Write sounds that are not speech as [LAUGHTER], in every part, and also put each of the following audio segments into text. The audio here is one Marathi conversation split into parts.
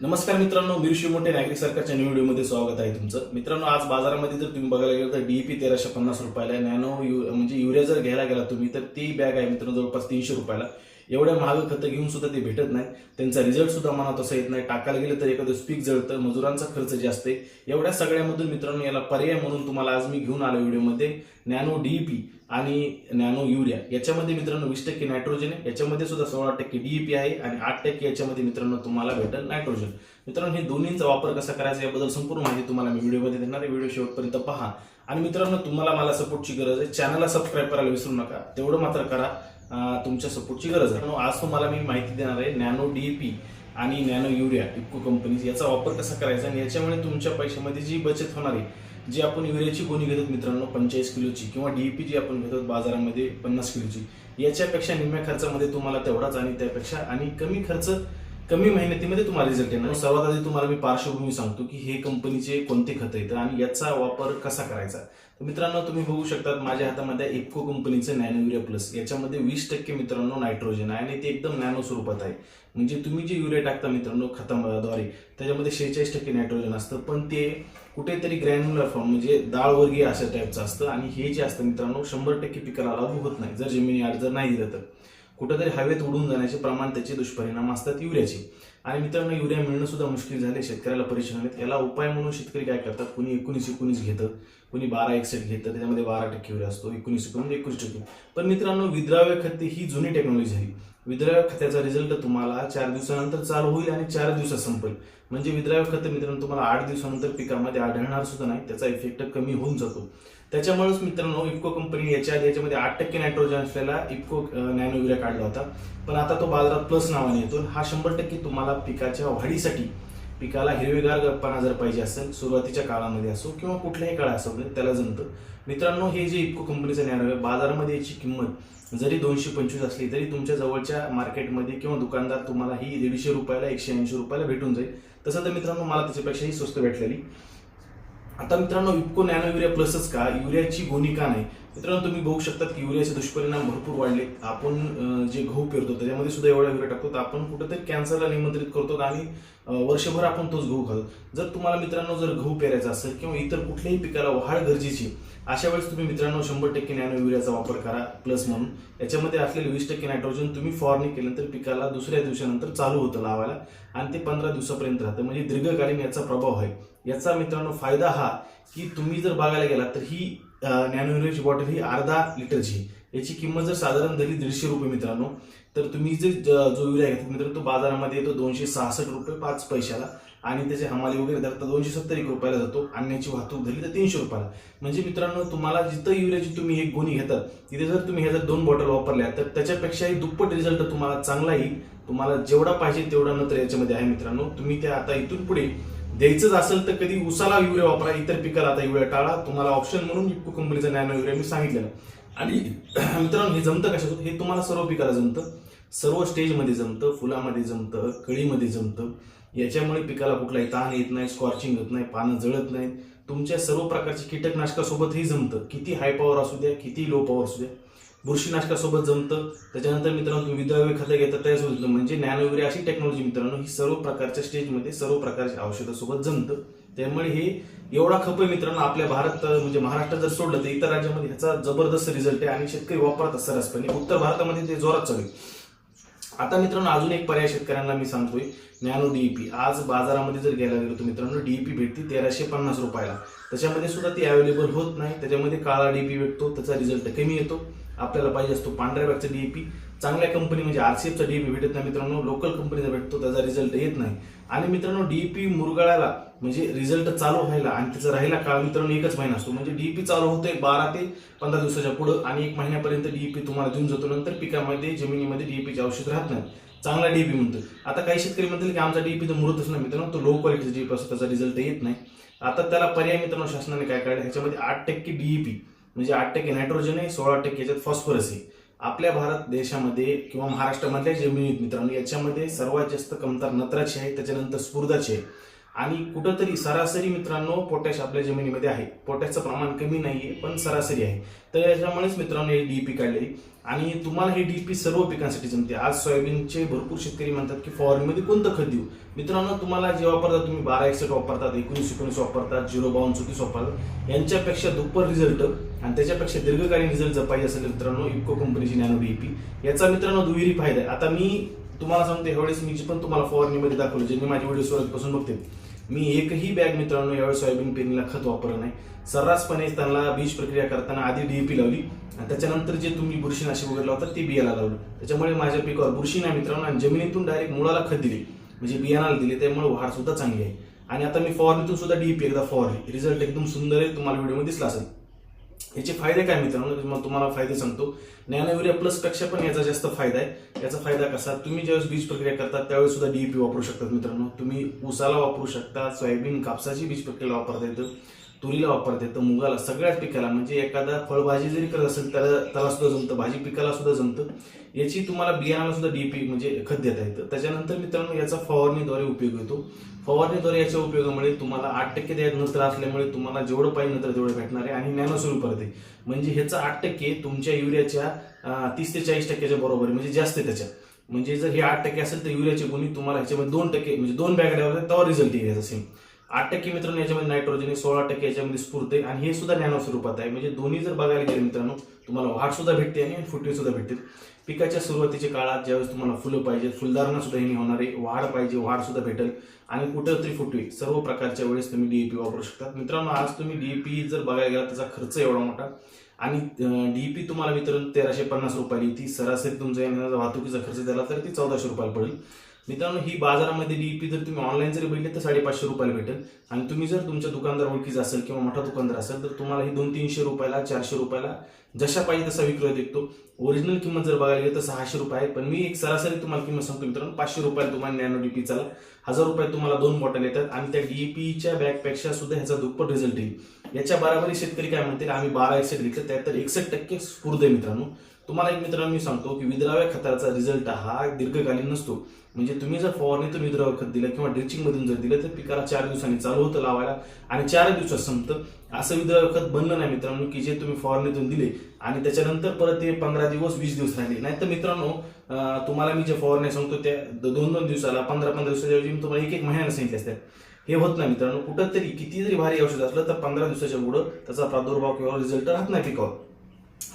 नमस्कार मित्रांनो मिरशी मोठे नागरिक सरकारच्या न्यू व्हिडिओमध्ये स्वागत आहे तुमचं. मित्रांनो आज बाजारामध्ये जर तुम्ही बघायला गेलं तर डीपी तेराशे पन्नास रुपयाला नॅनो यु म्हणजे युरिया जर घ्यायला गेला तुम्ही तर ती बॅग आहे मित्रांनो जवळपास तीनशे रुपयाला. एवढ्या महाग खतं घेऊन सुद्धा ते भेटत नाही त्यांचा रिझल्ट सुद्धा मनात असं येत नाही. टाकायला गेलं तर एखादं स्पीक जळतं मजुरांचा खर्च जास्त आहे. एवढ्या सगळ्यामधून मित्रांनो याला पर्याय म्हणून तुम्हाला आज मी घेऊन आलो व्हिडिओमध्ये. नॅनो डीईपी आणि नॅनो युरिया. याच्यामध्ये मित्रांनो वीस टक्के नायट्रोजन आहे. याच्यामध्ये सुद्धा सोळा टक्के डीईपी आहे आणि आठ टक्के याच्यामध्ये मित्रांनो तुम्हाला भेटेल नायट्रोजन मित्रांनो हे दोन्हींचा वापर कसा करायचा याबद्दल संपूर्ण माहिती तुम्हाला मी व्हिडिओमध्ये देणार आहे. व्हिडिओ शेवटपर्यंत पहा. आणि मित्रांनो तुम्हाला मला सपोर्टची गरज आहे. चॅनलला सबस्क्राईब करायला विसरू नका. तेवढं मात्र करा. तुमच्या सपोर्टची गरज आहे. आज तुम्हाला मी माहिती देणार आहे नॅनो डीईपी आणि नॅनो युरिया इको कंपनी याचा वापर कसा करायचा आणि याच्यामुळे तुमच्या पैशामध्ये जी बचत होणार आहे जी आपण युरियाची गोणी घेतो मित्रांनो पंचेचाळीस किलोची किंवा डीईपी जी आपण घेतो बाजारामध्ये पन्नास किलोची याच्यापेक्षा निम्म्या खर्चामध्ये तुम्हाला तेवढाच आणि त्यापेक्षा आणि कमी खर्च कमी मेहनतीमध्ये तुम्हाला रिझल्ट येणार. सर्वात आधी तुम्हाला मी पार्श्वभूमी सांगतो की हे कंपनीचे कोणते खत आहेत आणि याचा वापर कसा करायचा. तर मित्रांनो तुम्ही बघू शकतात माझ्या हातामध्ये इफको कंपनीचं नॅनो युरिया प्लस याच्यामध्ये वीस टक्के मित्रांनो नायट्रोजन आहे आणि ते एकदम नॅनो स्वरूपात आहे. म्हणजे तुम्ही जे युरिया टाकता मित्रांनो खताद्वारे त्याच्यामध्ये शेहेचाळीस टक्के नायट्रोजन असतं. पण ते कुठेतरी ग्रॅन्युलर फॉर्म म्हणजे डाळवर्गीय अशा टाईपचं असतं. आणि हे जे असतं मित्रांनो शंभर टक्के पिकाला लागू होत नाही. जर जमिनी अर्ज जर नाही दिलं तर. कुठंतरी हवेत उडून जाण्याचे प्रमाण त्याचे दुष्परिणाम असतात युरियाचे. आणि मित्रांनो युरिया मिळणं सुद्धा मुश्किल झाले शेतकऱ्याला परेशान आहेत. याला उपाय म्हणून शेतकरी काय करतात? कुणी एकोणीस एकोणीस घेतं कुणी बारा एकसठ घेतं त्याच्यामध्ये बारा टक्के युरिया असतो एकोणीस म्हणजे एकोणीस एकवीस टक्के. पण मित्रांनो विद्राव्य खते ही जुनी टेक्नॉलॉजी झाली. विद्राव्य खताचा रिझल्ट तुम्हाला चार दिवसानंतर चालू होईल आणि चार दिवसात संपेल. म्हणजे विद्राव्य खत मित्रांनो तुम्हाला आठ दिवसानंतर पिकामध्ये आढळणार सुद्धा नाही. त्याचा इफेक्ट कमी होऊन जातो. त्याच्यामुळेच मित्रांनो इफ्को कंपनी याच्या आधी याच्यामध्ये आठ टक्के नायट्रोजन असलेला इफ्को नॅनो युरिया काढला होता. पण आता तो बाजारात प्लस नावाने येतो. हा शंभर टक्के तुम्हाला पिकाच्या वाढीसाठी पिकाला हिरवेगार गप्पाना जर पाहिजे असेल सुरुवातीच्या काळामध्ये असो किंवा कुठल्याही काळ असो म्हणजे त्याला जमतं. मित्रांनो हे जे इफ्को कंपनीचं नॅनो आहे बाजारामध्ये याची किंमत जरी दोनशे पंचवीस असली तरी तुमच्या जवळच्या मार्केटमध्ये किंवा दुकानदार तुम्हाला ही दीडशे रुपयाला एकशे ऐंशी रुपयाला भेटून जाईल. तसं तर मित्रांनो मला त्याच्यापेक्षाही स्वस्त भेटलेली. आता मित्रांनो इतको नॅनो युरिया प्लसच का? युरियाची गोणी का नाही? मित्रांनो तुम्ही बघू शकतात की युरियाचे दुष्परिणाम भरपूर वाढले. आपण जे गहू पेरतो त्याच्यामध्ये सुद्धा एवढा युरिया टाकतो. तर आपण कुठेतरी कॅन्सरला निमंत्रित करतो आणि वर्षभर आपण तोच गहू खातो. जर तुम्हाला मित्रांनो जर गहू पेरायचा असेल किंवा इतर कुठल्याही पिकाला वाढ गरजेची अशा वेळेस तुम्ही मित्रांनो शंभर टक्के नॅनो युरियाचा वापर करा प्लस म्हणून. याच्यामध्ये असलेले वीस टक्के नायट्रोजन तुम्ही फवारणी केल्यानंतर पिकाला दुसऱ्या दिवसानंतर चालू होतं लावायला आणि ते पंधरा दिवसापर्यंत राहतं. म्हणजे दीर्घकालीन याचा प्रभाव आहे. याचा मित्रांनो फायदा हा की तुम्ही जर बघायला गेलात तर ही नॅनो युरियाची बॉटल ही अर्धा लिटरची याची किंमत जर साधारण धरली दीडशे रुपये मित्रांनो तर तुम्ही जे जो युरिया घेतात मित्रांनो तो बाजारामध्ये येतो दोनशे सहासष्ट रुपये पाच पैशाला. आणि त्याचे हमाली वगैरे धरता दोनशे सत्तर एक रुपयाला जातो. आणण्याची वाहतूक धरली तर तीनशे रुपयाला. म्हणजे मित्रांनो तुम्हाला जिथं युरियाची तुम्ही एक गोणी घेतात तिथे जर तुम्ही ह्या जर दोन बॉटल वापरल्या तर त्याच्यापेक्षाही दुप्पट रिझल्ट तुम्हाला चांगला येईल. तुम्हाला जेवढा पाहिजे तेवढा नंतर याच्यामध्ये आहे मित्रांनो. तुम्ही त्या आता इथून पुढे द्यायचंच असेल तर कधी उसाला युरिया वापरा इतर पिकाला आता युरिया टाळा. तुम्हाला ऑप्शन म्हणून इफ्को कंपनीचा नॅनो युरिया मी सांगितलेलं. आणि [CLEARS THROAT] मित्रांनो हे जमतं कशा हे तुम्हाला सर्व पिकाला जमतं. सर्व स्टेजमध्ये जमतं फुलामध्ये जमतं कळीमध्ये जमतं. याच्यामुळे पिकाला कुठलाही ताण येत नाही स्कॉर्चिंग होत नाही पानं जळत नाही तुमच्या सर्व प्रकारच्या कीटकनाशकासोबतही जमतं. किती हाय पॉवर असू द्या किती लो पॉवर असू द्या. बुरशीनाशकासोबत जमतं. त्याच्यानंतर मित्रांनो तुम्ही विद्राव्य खतं घेतात त्यासोबत जमतं. म्हणजे नॅनो वगैरे अशी टेक्नॉलॉजी मित्रांनो ही सर्व प्रकारच्या स्टेजमध्ये सर्व प्रकारच्या औषधासोबत जमतं. त्यामुळे हे एवढा खप आहे मित्रांनो आपल्या भारत म्हणजे महाराष्ट्रात जर सोडलं तर इतर राज्यामध्ये ह्याचा जबरदस्त रिझल्ट आहे आणि शेतकरी वापरतात सरसपणे उत्तर भारतामध्ये ते जोरात चालू आहे. आता मित्रांनो अजून एक पर्याय शेतकऱ्यांना मी सांगतोय नॅनो डीईपी आज बाजारामध्ये जर घ्यायला गेलो तर मित्रांनो डीईपी भेटते तेराशे पन्नास रुपयाला. त्याच्यामध्ये सुद्धा ती अवेलेबल होत नाही. त्याच्यामध्ये काळा डीपी भेटतो त्याचा रिझल्ट कमी येतो. आपल्याला पाहिजे असतो. पांढऱ्या बॅगचा डीएपी चांगल्या कंपनी म्हणजे आरसीएफचा डीएपी भेटत नाही मित्रांनो. लोकल कंपनीचा भेटतो त्याचा रिझल्ट येत नाही. आणि मित्रांनो डीपी मुरगाळाला म्हणजे रिझल्ट चालू व्हायला आणि त्याचा राहिला काळ मित्रांनो एकच महिना असतो. म्हणजे डीपी चालू होते बारा ते पंधरा दिवसाच्या पुढं आणि एक महिन्यापर्यंत डीपी तुम्हाला देऊन जातो. नंतर पिकामध्ये जमिनीमध्ये डीपीचे औषध राहत नाही. चांगला डीपी म्हणतो आता काही शेतकरी म्हणतील की आमचा डीपी तर मुरतच नाही मित्रांनो. तो लो क्वालिटीचा डीपी असतो त्याचा रिझल्ट येत नाही. आता त्याला पर्याय मित्रांनो शासनाने काय काढलं ह्याच्यामध्ये आठ टक्के डीईपी म्हणजे आठ टक्के नायट्रोजन आहे सोळा टक्के याच्यात फॉस्फरस आहे. आपल्या भारत देशामध्ये किंवा महाराष्ट्रामधल्या जमिनीत मित्रांनो याच्यामध्ये सर्वात जास्त कमतर नत्राची आहे त्याच्यानंतर स्फुर्दाची आहे. आणि कुठंतरी सरासरी मित्रांनो पोटॅश आपल्या जमिनीमध्ये आहे. पोटॅशचं प्रमाण कमी नाहीये पण सरासरी आहे. तर याच्यामुळेच मित्रांनो हे डीपी काढली. आणि तुम्हाला हे डीपी सर्व पिकांसाठी जमते. आज सोयाबीनचे भरपूर शेतकरी म्हणतात की फॉरेनमध्ये कोणतं खत देऊ? मित्रांनो तुम्हाला जे वापरतात तुम्ही बारा एकसठ वापरतात एकोणीस एकोणीस वापरतात झिरो बावन्न चौतीस वापरतात यांच्यापेक्षा दुप्पर रिझल्ट आणि त्याच्यापेक्षा दीर्घकालीन रिझल्ट जर पाहिजे असेल मित्रांनो इफको कंपनीची नॅनो डीपी याचा मित्रांनो दुहेरी फायदा आहे. आता मी तुम्हाला सांगते ह्यावेळेस मी जी पण तुम्हाला फॉरनीमध्ये दाखवलं जे मी माझी व्हिडिओ सुरुवातपासून बघते मी एकही बॅग मित्रांनो यावेळी सोयाबीन पेरणीला खत वापरलं नाही. सर्रासपणे त्यांना बीज प्रक्रिया करताना आधी डीएपी लावली. आणि त्याच्यानंतर जे तुम्ही बुरशीनाशक वगैरे लावतात ते बियाला लावलं. त्याच्यामुळे माझ्या पिकावर बुरशी नाही मित्रांनो. आणि जमिनीतून डायरेक्ट मुळाला खत दिली. म्हणजे बियाणाला दिले. त्यामुळे वाढ सुद्धा चांगली आहे. आणि आता मी फवारणीतून सुद्धा डीपी एकदा फवारली. रिझल्ट एकदम सुंदर आहे. तुम्हाला व्हिडिओमध्ये दिसला असेल. याचे फायदे काय मित्रांनो? मग तुम्हाला फायदे सांगतो. नॅनो प्लसपेक्षा पण याचा जास्त फायदा आहे. याचा फायदा कसा? तुम्ही ज्यावेळेस बीज प्रक्रिया करता त्यावेळेस सुद्धा डीईपी वापरू शकतात मित्रांनो. तुम्ही उसाला वापरू शकता सोयाबीन कापसाची बीज प्रक्रिया वापरता येतं. तुरीला वापरते. तर मुगाला सगळ्याच पिकाला म्हणजे एखादा फळभाजी जरी करत असेल त्याला त्याला सुद्धा जमतं. भाजी पिकाला सुद्धा जमतं. याची तुम्हाला बियाणाला सुद्धा डीपी म्हणजे खत देता येतं. त्याच्यानंतर मित्रांनो याचा फवारणीद्वारे उपयोग येतो फवारणीद्वारे याच्या उपयोगामुळे तुम्हाला आठ टक्के द्यायत नत्र असल्यामुळे तुम्हाला जेवढं पाहिजे नंतर तेवढं भेटणार आहे आणि नॅनो स्वरूपात आहे. म्हणजे ह्याचा आठ टक्के तुमच्या युरियाच्या तीस ते चाळीस टक्क्याच्या बरोबर आहे. म्हणजे जास्त आहे त्याच्या. म्हणजे जर हे आठ टक्के असेल तर युरियाचे गुणी तुम्हाला ह्याच्यामध्ये दोन टक्के म्हणजे दोन बॅग तेव्हा रिझल्ट येईल याचा सेम आठ टक्के मित्रांनो याच्यामध्ये नायट्रोजन आहे सोळा टक्के याच्यामध्ये स्फूर्त आहे आणि हे सुद्धा नॅनो स्वरूपात आहे. म्हणजे दोन्ही जर बघायला गेले मित्रांनो तुम्हाला वाढ सुद्धा भेटते आणि फुटवे सुद्धा भेटते पिकाच्या सुरुवातीच्या काळात ज्यावेळेस तुम्हाला फुलं पाहिजे फुलदारांना सुद्धा हे होणार आहे. वाढ पाहिजे वाढ सुद्धा भेटेल. आणि कुठं तरी फुटवे सर्व प्रकारच्या वेळेस तुम्ही डीएपी वापरू शकता. मित्रांनो आज तुम्ही डीएपी जर बघायला गेला त्याचा खर्च एवढा मोठा. आणि डीपी तुम्हाला मित्रांनो तेराशे पन्नास रुपयाला ती सरासरी तुमचा वाहतुकीचा खर्च दिला तर ती चौदाशे रुपयाला पडेल. मित्रांनो ही बाजारामध्ये डीपी जर तुम्ही ऑनलाईन जरी बघितली तर साडेपाचशे रुपयाला भेटेल. आणि तुम्ही जर तुमच्या दुकानदार ओळखीचा असेल किंवा मोठा दुकानदार असेल तर तुम्हाला ही दोन तीनशे रुपयाला चारशे रुपयाला जशा पाहिजे तसा विक्रय देतो ओरिजिनल किंमत जर बघायला गेली तर सहाशे रुपये आहे. पण मी एक सरासरी तुम्हाला किंमत सांगतो मित्रांनो पाचशे रुपयाला तुम्हाला नॅनो डीपी चाला. हजार रुपयात तुम्हाला दोन बॉटल येतात आणि त्या डीपीच्या बॅगपेक्षा सुद्धा ह्याचा दुप्पट रिझल्ट येईल. याच्या बराबरी शेतकरी काय म्हणतील आम्ही बारा एकसठ घेतलं त्यात तर एकसष्ट टक्के स्फूर्द आहे मित्रांनो. तुम्हाला एक मित्रांनो मी सांगतो की विद्राव्या खताचा रिझल्ट हा दीर्घकालीन नसतो. म्हणजे तुम्ही जर फवारणीतून विद्राव्य खत दिलं किंवा ड्रिचिंग मधून जर दिलं तर पिकाला चार दिवसांनी चालू होतं लावायला आणि चार दिवसात संपतं. असं विद्राव्य खत बनलं नाही मित्रांनो की जे तुम्ही फवारणीतून दिले. आणि त्याच्यानंतर परत ते पंधरा दिवस वीस दिवस राहिले. नाही तर मित्रांनो तुम्हाला मी जे फवारणी सांगतो त्या दोन दोन दिवसाला पंधरा पंधरा दिवसाच्या ऐवजी तुम्हाला एक एक महिन्याला सांगितले असतात. हे होत नाही मित्रांनो. कुठंतरी किती जरी भारी औषध असलं तर पंधरा दिवसाच्या पुढं त्याचा प्रादुर्भाव किंवा रिझल्ट राहत नाही पिकावर.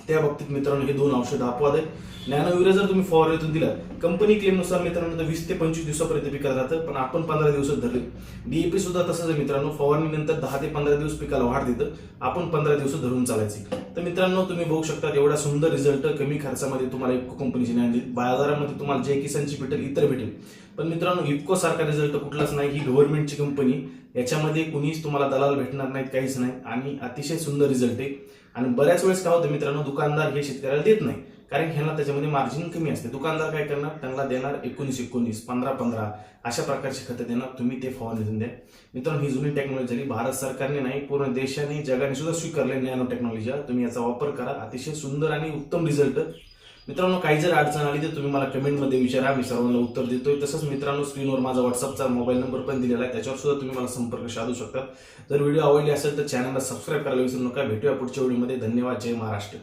त्या बाबतीत मित्रांनो हे दोन औषधं अपवाद आहेत. नॅनो युरिया जर तुम्ही फवारणीतून दिला कंपनी क्लेमनुसार मित्रांनो तर वीस ते पंचवीस दिवसापर्यंत पिकाला राहतं पण आपण पंधरा दिवसात धरले. डीएपी सुद्धा तसंच आहे मित्रांनो फवारणीनंतर दहा ते पंधरा दिवस पिकाला वाढ देतं आपण पंधरा दिवस धरून चालायचे. तर मित्रांनो तुम्ही बघू शकता एवढा सुंदर रिझल्ट कमी खर्चामध्ये तुम्हाला इफ्को कंपनीची नाही बाजारामध्ये तुम्हाला जे किसानची भेटेल इतर भेटेल. पण मित्रांनो इफको सारखा रिझल्ट कुठलाच नाही. ही गव्हर्नमेंटची कंपनी याच्यामध्ये कुणीच तुम्हाला दलाल भेटणार नाहीत काहीच नाही. आणि अतिशय सुंदर रिझल्ट आहे. आणि बऱ्याच वेळेस काय होतं मित्रांनो दुकानदार हे शेतकऱ्याला देत नाही. कारण ह्यांना त्याच्यामध्ये मार्जिन कमी असते. दुकानदार काय करणार? त्यांना देणार एकोणीस एकोणीस पंधरा पंधरा. अशा प्रकारची खतं देणार. तुम्ही ते फवारणी द्या. मित्रांनो ही जुनी टेक्नॉलॉजी झाली. भारत सरकारने नाही पूर्ण देशाने जगाने सुद्धा स्वीकारले नॅनो टेक्नॉलॉजी तुम्ही याचा वापर करा. अतिशय सुंदर आणि उत्तम रिझल्ट मित्रांनो काही जर अडचण आली तर तुम्ही मला कमेंटमध्ये विचारा. मी सर्वांना उत्तर देतोय. तसंच मित्रांनो स्क्रीनवर माझा व्हॉट्सअपचा मोबाईल नंबर पण दिलेला आहे. त्याच्यावर सुद्धा तुम्ही मला संपर्क साधू शकता. जर व्हिडिओ आवडली असेल तर चॅनलला सबस्क्राईब करायला विसरू नका. भेटूया पुढच्या व्हिडिओमध्ये. धन्यवाद. जय महाराष्ट्र.